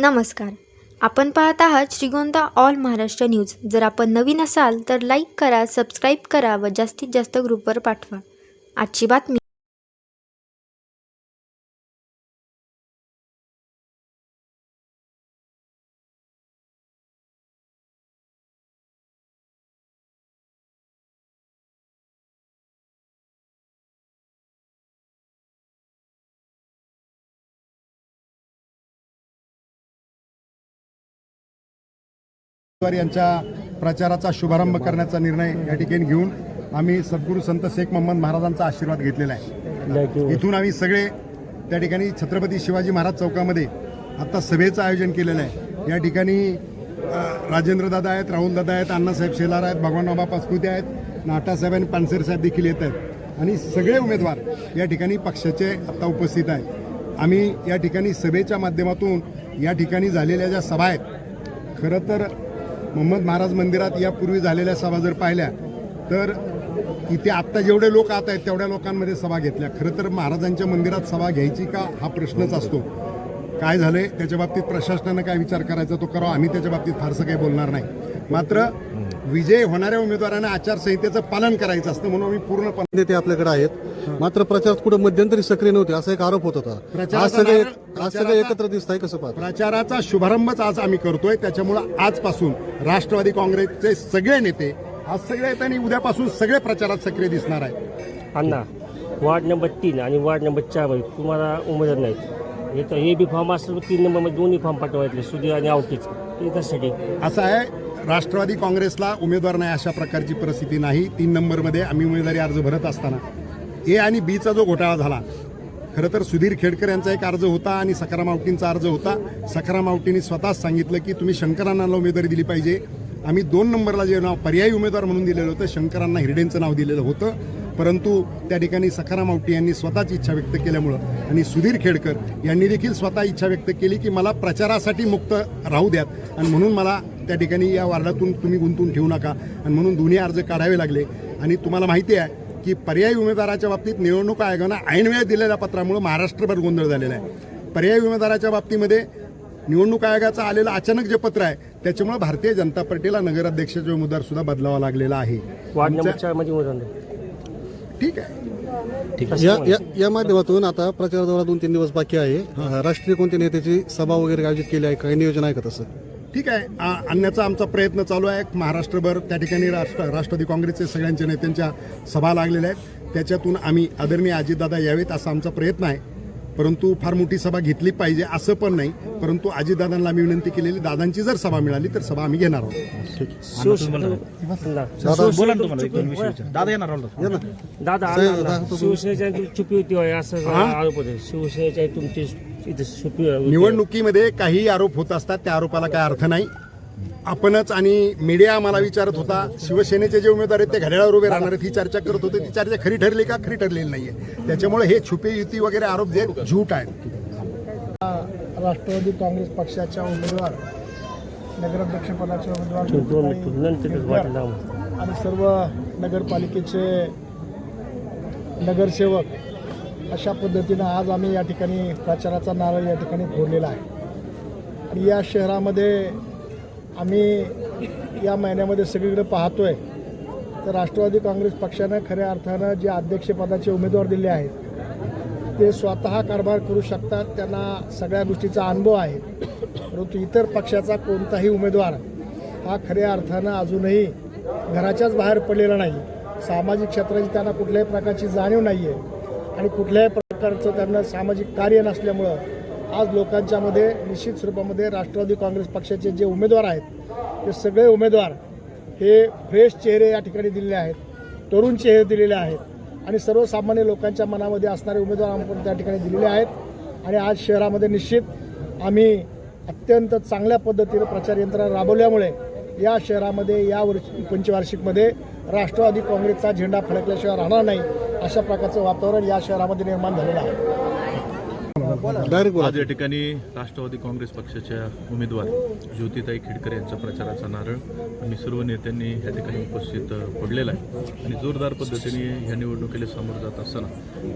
नमस्कार. आपण पाहत आहात श्रीगोंदा ऑल महाराष्ट्र न्यूज. जर आपण नवीन असाल तर लाईक करा सबस्क्राईब करा व जास्तीत जास्त ग्रुपवर पाठवा. आजची बातमी यांच्या प्रचाराचा शुभारंभ करण्याचा निर्णय या ठिकाणी घेऊन आम्ही सद्गुरू संत शेख मोहम्मद महाराजांचा आशीर्वाद घेतलेला आहे. इथून आम्ही सगळे त्या ठिकाणी छत्रपती शिवाजी महाराज चौकामध्ये आता सभेचं आयोजन केलेलं आहे. या ठिकाणी अ, राजेंद्रदादा आहेत राहुलदादा आहेत अण्णासाहेब शेलार आहेत भगवानबाबा पाचपुते आहेत नाटासाहेब आणि पानसरे साहेब देखील येत आहेत. आणि सगळे उमेदवार या ठिकाणी पक्षाचे आता उपस्थित आहेत. आम्ही या ठिकाणी सभेच्या माध्यमातून या ठिकाणी झालेल्या ज्या सभा आहेत खरं तर मोहम्मद महाराज मंदिरात यापूर्वी झालेल्या सभा जर पाहिल्या तर इथे आत्ता जेवढे लोक आत आहेत तेवढ्या लोकांमध्ये सभा घेतल्या. खरं तर महाराजांच्या मंदिरात सभा घ्यायची का? हा प्रश्नच असतो. काय झालंय? त्याच्या बाबतीत प्रशासनानं काय विचार करायचा तो करावा. आम्ही त्याच्या बाबतीत फारसं काही बोलणार नाही. मात्र विजय होणाऱ्या उमेदवारांना आचारसंहितेचं पालन करायचं असतं म्हणून आम्ही पूर्णपणे नेते आपल्याकडे आहेत. मात्र प्रचारात कुठे मध्यंतरी सक्रिय नव्हते असा एक आरोप होत होता. आज सगळे आज सगळे एकत्र दिसत आहे कसं पाहता? प्रचाराचा शुभारंभच आज आम्ही करतोय. त्याच्यामुळं आजपासून राष्ट्रवादी काँग्रेसचे सगळे नेते आज सगळे येत आणि उद्यापासून सगळे प्रचारात सक्रिय दिसणार आहेत. अण्णा वार्ड नंबर तीन आणि वार्ड नंबर चारमध्ये तुम्हाला उमेदवार नाहीत. एक ए बी फॉर्म असेल तर तीन नंबरमध्ये दोन्ही फॉर्म पाठवायचे सुधीर आणि आवटीच त्याच्यासाठी असं आहे राष्ट्रवादी काँग्रेसला उमेदवार नाही अशा प्रकारची परिस्थिती नाही. तीन नंबरमध्ये आम्ही उमेदवारी अर्ज भरत असताना. ए आणि बीचा जो घोटाळा झाला खरं तर सुधीर खेडकर यांचा एक अर्ज होता आणि सकाराम आवटींचा अर्ज होता. सकाराम आवटींनी स्वतःच सांगितलं की तुम्ही शंकरांना उमेदवारी दिली पाहिजे. आम्ही दोन नंबरला जे नाव पर्यायी उमेदवार म्हणून दिलेलं होतं शंकरांना हिरडेंचं नाव दिलेलं होतं. परंतु त्या ठिकाणी सखाराम आवटी यांनी स्वतःची इच्छा व्यक्त केल्यामुळं आणि सुधीर खेडकर यांनी देखील स्वतः इच्छा व्यक्त केली की मला प्रचारासाठी मुक्त राहू द्यात. आणि म्हणून मला त्या ठिकाणी या वार्डातून तुम्ही गुंतवून ठेवू नका. आणि म्हणून दोन्ही अर्ज काढावे लागले. आणि तुम्हाला माहिती आहे की पर्यायी उमेदवाराच्या बाबतीत निवडणूक आयोगानं ऐनवेळ दिलेल्या पत्रामुळे महाराष्ट्रभर गोंधळ झालेला आहे. पर्यायी उमेदवाराच्या बाबतीमध्ये निवडणूक आयोगाचं आलेलं अचानक जे पत्र आहे त्याच्यामुळे भारतीय जनता पार्टीला नगराध्यक्षाचा उमेदवार सुद्धा बदलावा लागलेला आहे. ठीक आहे. या या- या माध्यमातून आता प्रचार दौरा दोन तीन दिवस बाकी आहे. राष्ट्रीय कोणत्या नेत्याची सभा वगैरे आयोजित केली आहे? काही नियोजन आहे का तसं? ठीक आहे. आणण्याचा आमचा प्रयत्न चालू आहे. महाराष्ट्रभर त्या ठिकाणी राष्ट्र राष्ट्रवादी काँग्रेसचे सगळ्यांच्या नेत्यांच्या सभा लागलेल्या आहेत. त्याच्यातून आम्ही आदरणीय अजितदादा यावेत असा आमचा प्रयत्न आहे. परंतु फार मोठी सभा घेतली पाहिजे असं पण नाही. परंतु अजितदादांना आम्ही विनंती केलेली दादांची जर सभा मिळाली तर सभा आम्ही घेणार आहोत. दादा शिवसेनेच्या तुमची चुकी होती असं शिवसेनेच्या. निवडणुकीमध्ये काही आरोप होत असतात. त्या आरोपाला काय अर्थ नाही. आपणच आणि मीडिया आम्हाला विचारत होता. शिवसेनेचे जे उमेदवार आहेत ते घड्याळावर उभे राहणार आहेत ही चर्चा करत होते. ती चर्चा खरी ठरली का? खरी ठरलेली नाहीये. त्याच्यामुळे हे छुपे युती वगैरे आरोप जे झूट आहेत. राष्ट्रवादी काँग्रेस पक्षाच्या उमेदवार नगराध्यक्षपदाचे उमेदवार. आणि सर्व नगरपालिकेचे नगरसेवक अशा पद्धतीनं आज आम्ही या ठिकाणी प्रचाराचा नारळ या ठिकाणी फोडलेला आहे. आणि या शहरामध्ये आम्ही या महिन्यामध्ये सगळीकडे आहे तर राष्ट्रवादी काँग्रेस पक्षानं खऱ्या अर्थानं जे अध्यक्षपदाचे उमेदवार दिले आहेत ते स्वतः कारभार करू शकतात त्यांना सगळ्या गोष्टीचा अनुभव आहे. परंतु इतर पक्षाचा कोणताही उमेदवार हा खऱ्या अर्थानं अजूनही घराच्याच बाहेर पडलेला नाही. सामाजिक क्षेत्राची त्यांना कुठल्याही प्रकारची जाणीव नाही आहे आणि कुठल्याही प्रकारचं त्यांना सामाजिक कार्य नसल्यामुळं आज लोकांच्यामध्ये निश्चित स्वरूपामध्ये राष्ट्रवादी काँग्रेस पक्षाचे जे उमेदवार आहेत ते सगळे उमेदवार हे फ्रेश चेहरे या ठिकाणी दिलेले आहेत तरुण चेहरे दिलेले आहेत आणि सर्वसामान्य लोकांच्या मनामध्ये असणारे उमेदवार आपण त्या ठिकाणी दिलेले आहेत. आणि आज शहरामध्ये निश्चित आम्ही अत्यंत चांगल्या पद्धतीनं प्रचार यंत्रणा राबवल्यामुळे या शहरामध्ये या वर्ष पंचवार्षिकमध्ये राष्ट्रवादी काँग्रेसचा झेंडा फडकल्याशिवाय राहणार नाही. अशा प्रकारचं वातावरण या शहरामध्ये निर्माण झालेलं आहे. डायरेक्ट बोला. आज या ठिकाणी राष्ट्रवादी काँग्रेस पक्षाच्या उमेदवार ज्योतिताई खेडकर यांचा प्रचाराचा नारळ आम्ही सर्व नेत्यांनी या ठिकाणी उपस्थित पडलेला आहे. आणि जोरदार पद्धतीने ह्या निवडणुकीला सामोरं जात असताना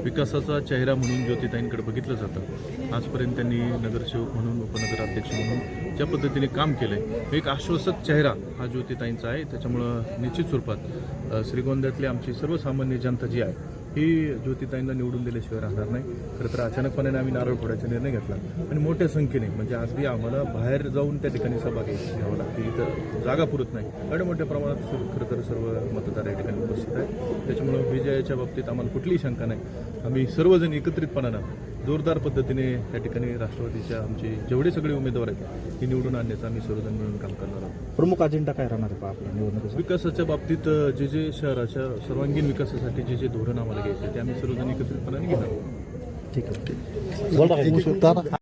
विकासाचा चेहरा म्हणून ज्योतिताईंकडे बघितलं जातं. आजपर्यंत त्यांनी नगरसेवक म्हणून उपनगराध्यक्ष म्हणून ज्या पद्धतीने काम केलं आहे एक आश्वासक चेहरा हा ज्योतिताईंचा आहे. त्याच्यामुळं निश्चित स्वरूपात श्रीगोंद्यातली आमची सर्वसामान्य जनता जी आहे ही ज्योतिताईंना निवडून दिल्याशिवाय राहणार नाही. खरं तर अचानकपणे आम्ही नारळ फोडायचा निर्णय घेतला. आणि मोठ्या संख्येने म्हणजे अगदी आम्हाला बाहेर जाऊन त्या ठिकाणी सभा घ्यायची घ्यावं लागते. इथं जागा पुरत नाही. एवढ्या मोठ्या प्रमाणात खरं तर सर्व मतदार या ठिकाणी उपस्थित आहेत. त्याच्यामुळं विजयाच्या बाबतीत आम्हाला कुठलीही शंका नाही. आम्ही सर्वजण एकत्रितपणानं जोरदार पद्धतीने या ठिकाणी राष्ट्रवादीच्या आमचे जेवढे सगळे उमेदवार आहेत ही निवडून आणण्याचं आम्ही सर्वजण मिळून काम करणार आहोत. प्रमुख अजेंडा काय राहणार आहे बा आपल्या निवडणुकीचा? विकासाच्या बाबतीत जे जे शहराच्या सर्वांगीण विकासासाठी जे जे धोरण आम्हाला घ्यायचे ते आम्ही सर्वजण एकत्रितपणाने घेणार आहोत. ठीक आहे.